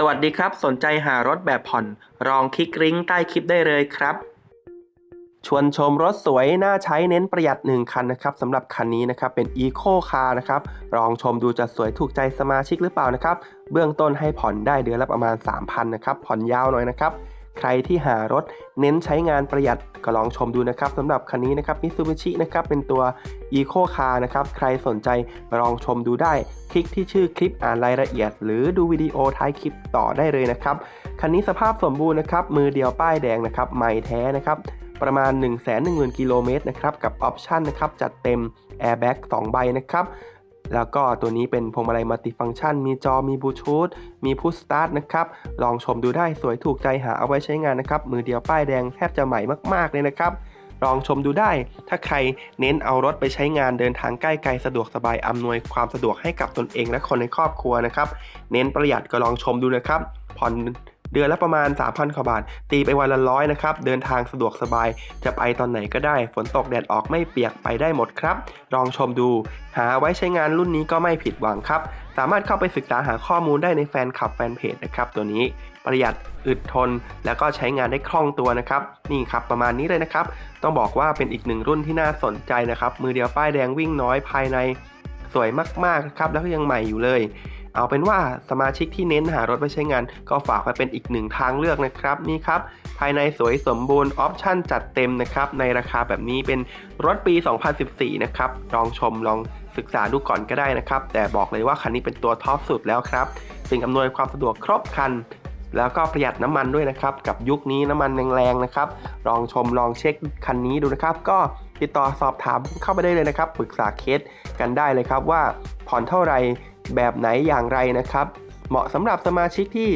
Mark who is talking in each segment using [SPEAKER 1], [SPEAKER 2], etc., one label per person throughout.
[SPEAKER 1] สวัสดีครับ สนใจหารถแบบผ่อนลองคลิกลิงก์ใต้คลิปได้เลยครับ ชวนชมรถสวย น่าใช้เน้นประหยัด 1 คันนะครับสำหรับคันนี้นะครับเป็น Eco Car นะครับลองชมดูจะสวยถูกใจสมาชิกหรือเปล่านะครับ เบื้องต้นให้ผ่อนได้เดือนละประมาณ 3,000นะครับผ่อนยาวหน่อยนะครับ ใครที่หารถเน้นใช้งานประหยัดก็ลองชมดูนะครับสำหรับคันนี้นะครับ Mitsubishi นะครับเป็นตัว Eco Car นะครับ ใครสนใจลองชมดูได้ คลิกที่ชื่อคลิปอ่านรายละเอียด หรือดูวิดีโอท้ายคลิปต่อได้เลยนะครับ คันนี้สภาพสมบูรณ์นะครับ มือเดียวป้ายแดงนะครับใหม่แท้นะครับประมาณ 1 1 0 0 0 0กิโลเมตรนะครับ กับออปชันนะครับ จัดเต็ม Airbag 2 ใบนะครับ แล้วก็ตัวนี้เป็นพวงมาลัยมัลติฟังก์ชัน มีจอมีบลูทูธมีพุชสตาร์ทนะครับ ลองชมดูได้สวยถูกใจหาเอาไว้ใช้งานนะครับ มือเดียวป้ายแดงแทบจะใหม่มากๆเลยนะครับ ลองชมดูได้ ถ้าใครเน้นเอารถไปใช้งานเดินทางใกล้ไกลสะดวกสบายอำนวยความสะดวกให้กับตนเองและคนในครอบครัวนะครับ เน้นประหยัดก็ลองชมดูนะครับ ผ่อน เดือนละประมาณ 3,000กว่าบาท ตีไปวันละร้อยนะครับ เดินทางสะดวกสบาย จะไปตอนไหนก็ได้ ฝนตกแดดออกไม่เปียกไปได้หมดครับ ลองชมดู หาไว้ใช้งานรุ่นนี้ก็ไม่ผิดหวังครับ สามารถเข้าไปศึกษาหาข้อมูลได้ในแฟนคลับแฟนเพจนะครับตัวนี้ประหยัดอึดทน แล้วก็ใช้งานได้คล่องตัวนะครับ นี่ครับประมาณนี้เลยนะครับ ต้องบอกว่าเป็นอีกหนึ่งรุ่นที่น่าสนใจนะครับ มือเดียวป้ายแดงวิ่งน้อยภายในสวยมากๆครับแล้วก็ยังใหม่อยู่เลย เอาเป็นว่าสมาชิกที่เน้นหารถไปใช้งาน ก็ฝากไว้เป็นอีกหนึ่งทางเลือกนะครับนี่ครับ ภายในสวยสมบูรณ์ออปชั่นจัดเต็มนะครับ ในราคาแบบนี้เป็นรถปี 2014 นะครับลองชมลองศึกษาดูก่อนก็ได้นะครับ แต่บอกเลยว่าคันนี้เป็นตัวท็อปสุดแล้วครับสิ่งอำนวยความสะดวกครบครันแล้วก็ประหยัดน้ำมันด้วยนะครับ กับยุคนี้น้ำมันแรงๆนะครับ ลองชมลองเช็คคันนี้ดูนะครับ ก็ติดต่อสอบถามเข้าไปได้เลยนะครับ ปรึกษาเคสกันได้เลยครับว่าผ่อนเท่าไหร่ แบบไหนอย่างไรนะครับ เหมาะสำหรับสมาชิกที่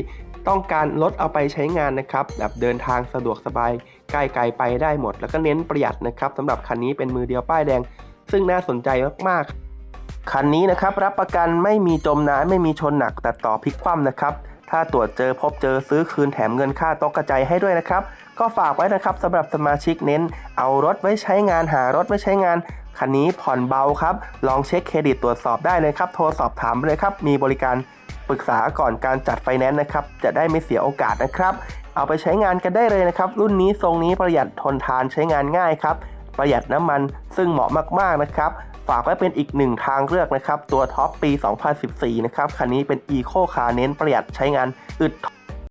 [SPEAKER 1] ต้องการลดเอาไปใช้งานนะครับ แบบเดินทางสะดวกสบายใกล้ไกลไปได้หมด แล้วก็เน้นประหยัดนะครับสำหรับคันนี้เป็นมือเดียวป้ายแดง ซึ่งน่าสนใจมากๆ คันนี้นะครับรับประกันไม่มีจมน้ำไม่มีชนหนักตัดต่อพลิกคว่ำนะครับ ถ้าตรวจเจอพบเจอซื้อคืนแถมเงินค่าต๊ะกระจายให้ด้วยนะครับ ก็ฝากไว้นะครับสำหรับสมาชิกเน้น เอารถไว้ใช้งานหารถไว้ใช้งาน คันนี้ผ่อนเบาครับ ลองเช็คเครดิตตรวจสอบได้เลยครับ โทรสอบถามเลยครับ มีบริการปรึกษาก่อนการจัดไฟแนนซ์นะครับ จะได้ไม่เสียโอกาสนะครับ เอาไปใช้งานกันได้เลยนะครับ รุ่นนี้ทรงนี้ประหยัดทนทานใช้งานง่ายครับ ประหยัดน้ำมันซึ่งเหมาะมากๆนะครับ ฝากไว้เป็นอีกหนึ่งทางเลือกนะครับ ตัวท็อปปี 2014 นะครับ คันนี้เป็น Eco Car เน้นประหยัดใช้งานอึด